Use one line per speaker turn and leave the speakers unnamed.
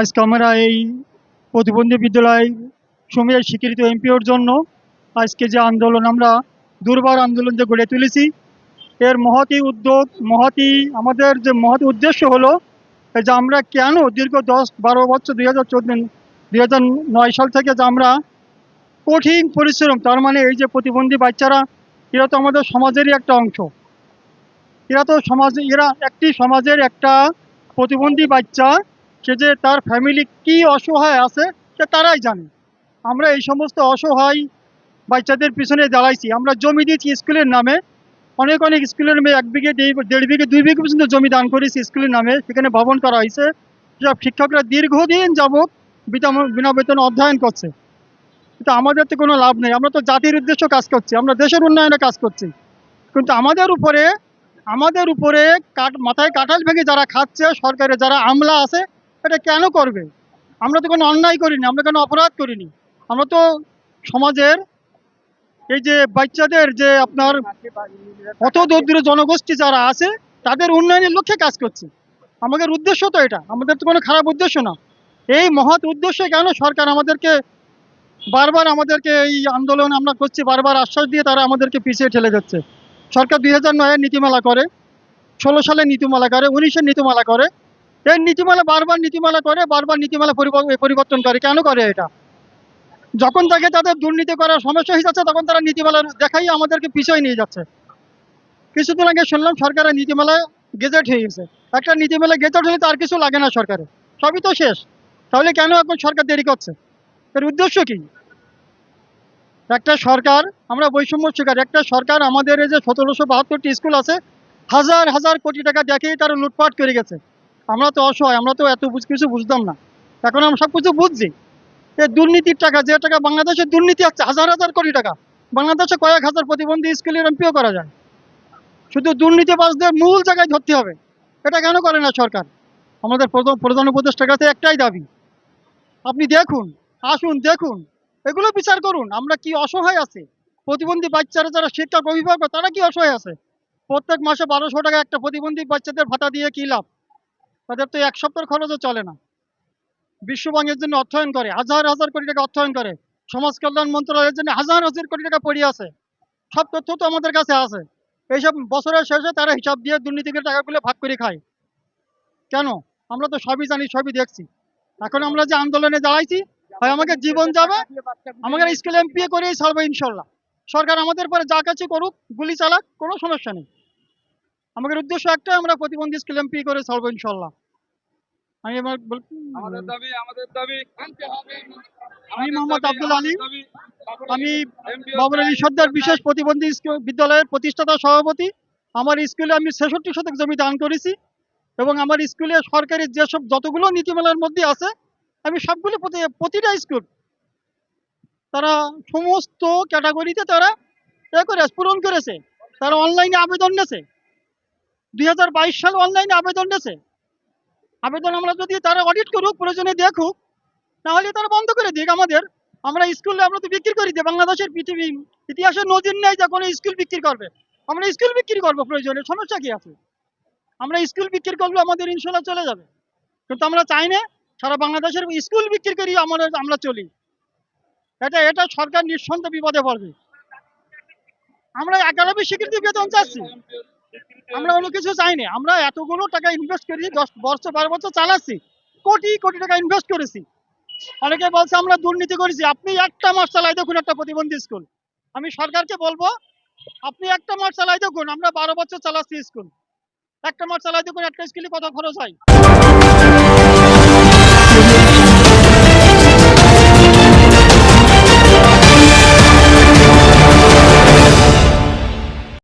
আজকে আমরা এই প্রতিবন্ধী বিদ্যালয় সময়ের স্বীকৃত এমপিওর জন্য আজকে যে আন্দোলন, আমরা দুর্বার আন্দোলন যে গড়ে তুলেছি, এর মহতি উদ্যোগ মহতি আমাদের যে মহৎ উদ্দেশ্য হলো যে আমরা কেন দীর্ঘ দশ, বারো বছর, দুই হাজার চোদ্দ, দুই হাজার নয় সাল থেকে যে আমরা কঠিন পরিশ্রম, তার মানে এই যে প্রতিবন্ধী বাচ্চারা, এরা তো আমাদের সমাজেরই একটা অংশ। এরা তো সমাজ, এরা একটি সমাজের একটা প্রতিবন্ধী বাচ্চা সে যে তার ফ্যামিলি কি অসহায় আছে সে তারাই জানে। আমরা এই সমস্ত অসহায় বাচ্চাদের পিছনে দাঁড়াইছি। আমরা জমি দিয়েছি স্কুলের নামে। অনেক অনেক স্কুলের মেয়ে এক বিঘে, দেড়- বিঘে, দুই বিঘে পর্যন্ত জমি দান করেছি স্কুলের নামে। সেখানে ভবন করা হয়েছে। সব শিক্ষকরা দীর্ঘদিন যাবৎ বিনা বেতন অধ্যয়ন করছে। কিন্তু আমাদের তো কোনো লাভ নেই। আমরা তো জাতির উদ্দেশ্য কাজ করছি। আমরা দেশের উন্নয়নে কাজ করছি। কিন্তু আমাদের উপরে আমাদের উপরে কাট, মাথায় কাঁঠাল ভেঙে যারা খাচ্ছে সরকারের যারা আমলা আছে এটা কেন করবে? আমরা তো কোনো অন্যায় করিনি, আমরা কোনো অপরাধ করিনি। আমরা তো সমাজের এই যে বাচ্চাদের যে আপনার অত দরিদ্র জনগোষ্ঠী যারা আছে, তাদের উন্নয়নের লক্ষ্যে কাজ করছি। আমাদের উদ্দেশ্য তো এটা, আমাদের তো কোনো খারাপ উদ্দেশ্য না। এই মহৎ উদ্দেশ্যে কেন সরকার আমাদেরকে বারবার আমাদেরকে এই আন্দোলন আমরা করছি, বারবার আশ্বাস দিয়ে তারা আমাদেরকে পিছিয়ে ঠেলে যাচ্ছে। সরকার দুই হাজার নয়ের নীতিমালা করে, ষোলো সালে নীতিমালা করে, উনিশের নীতিমালা করে এই নীতিমালা বারবার নীতিমালা করে, বারবার নীতিমালা পরিব- পরিবর্তন করে। কেন করে এটা? যখন তাকে তাদের দুর্নীতি করার সমস্যা হয়ে যাচ্ছে, তখন তারা নীতিমালা দেখাই আমাদেরকে পিছিয়ে নিয়ে যাচ্ছে। কিছুদিন আগে শুনলাম সরকারের নীতিমালা গেজেট হয়ে গেছে। একটা নীতিমালা গেজেট হলে তো আর কিছু লাগে না সরকারের সবই তো শেষ। তাহলে কেন এখন সরকার দেরি করছে? এর উদ্দেশ্য কি? একটা সরকার, আমরা বৈষম্য শিকার, একটা সরকার আমাদের এই যে সতেরোশো বাহাত্তরটি স্কুল আছে, হাজার হাজার কোটি টাকা দেখেই তারা লুটপাট করে গেছে। আমরা তো অসহায়, আমরা তো এত কিছু বুঝতাম না। এখন আমরা সব কিছু বুঝছি। এই দুর্নীতির টাকা, যে টাকা বাংলাদেশে দুর্নীতি আছে, হাজার হাজার কোটি টাকা, বাংলাদেশে কয়েক হাজার প্রতিবন্ধী স্কুলের এমপিও করা যায়। শুধু দুর্নীতিবাজদের মূল জায়গায় ধরতে হবে। এটা কেন করে না সরকার? আমাদের প্রধান উপদেষ্টার কাছে একটাই দাবি। আপনি দেখুন, আসুন, দেখুন, এগুলো বিচার করুন, আমরা কি অসহায় আছে? প্রতিবন্ধী বাচ্চারা যারা শিক্ষক, অভিভাবক, তারা কি অসহায় আছে? প্রত্যেক মাসে বারোশো টাকা একটা প্রতিবন্ধী বাচ্চাদের ভাতা দিয়ে কি লাভ? তাদের তো এক সপ্তাহের খরচও চলে না। বিশ্বব্যাংকের জন্য অর্থায়ন করে, হাজার হাজার কোটি টাকা অর্থায়ন করে, সমাজ কল্যাণ মন্ত্রণালয়ের জন্য হাজার হাজার কোটি টাকা পড়ে আছে। সব তথ্য তো আমাদের কাছে আছে। এইসব বছরের শেষে তারা হিসাব দিয়ে দুর্নীতির টাকাগুলো ভাগ করে খায়। কেন? আমরা তো সবই জানি, সবই দেখছি। এখন আমরা যে আন্দোলনে দাঁড়াইছি, হয় আমাকে জীবন যাবে, আমাকে স্কুল এমপিএ করেই ছাড়বো ইনশাল্লাহ। সরকার আমাদের পরে যা কাছে করুক, গুলি চালাক, কোনো সমস্যা নেই। আমাদের উদ্দেশ্য একটাই আমরা প্রতিবন্ধী স্কুল এমপি করে ছাড়বো ইনশাল্লাহ আমি আমার
আমাদের দাবি আমাদের দাবি
আমি মোহাম্মদ আব্দুল আলী। আমি বাবুর আলী সর্দার বিশেষ প্রতিবন্ধী বিদ্যালয়ের প্রতিষ্ঠাতা সভাপতি। আমার স্কুলে আমি ছেষট্টি শতক জমি দান করেছি এবং আমার স্কুলে সরকারি যেসব যতগুলো নীতিমালার মধ্যে আছে আমি সবগুলো প্রতি- প্রতিটা স্কুল তারা সমস্ত ক্যাটাগরিতে তারা এ করে পূরণ করেছে। তারা অনলাইনে আবেদন নেছে দুই হাজার বাইশ সাল অনলাইনে আবেদন নেছে আবেদন আমরা যদি তারা অডিট করুক, প্রয়োজনে দেখুক, তাহলে তারা বন্ধ করে দিক আমাদের। আমরা স্কুলে আমরা তো বিক্রি করি যে বাংলাদেশের পৃথিবী, ইতিহাসে নজির নেই যে কোনো স্কুল বিক্রি করবে। আমরা স্কুল বিক্রি করব প্রয়োজনে, সমস্যা কি আছে? আমরা স্কুল বিক্রি করলে আমাদের ইনশাল্লাহ চলে যাবে। কিন্তু আমরা চাই না সারা বাংলাদেশের স্কুল বিক্রি করি, আমরা আমরা চলি। এটা এটা সরকার নিঃসন্দেহে বিপদে পড়বে। আমরা একাডেমি স্বীকৃতি বেতন চাচ্ছি। আমরা অন্য কিছু চাই না আমরা এতগুলো টাকা ইনভেস্ট করি, দশ বছর, বারো বছর চালাচ্ছি। কোটি কোটি টাকা ইনভেস্ট করেছি। অনেকে বলছে, আমরা দুর্নীতি করেছি। আপনি একটা মাস চালাই দেখুন একটা প্রতিবন্ধী স্কুল। আমি সরকারকে বলব, আপনি একটা মাস চালাই দেখুন। আমরা বারো বছর চালাচ্ছি স্কুল। একটা মাস চালাই দেখুন, একটা স্কুলে কত খরচ হয়।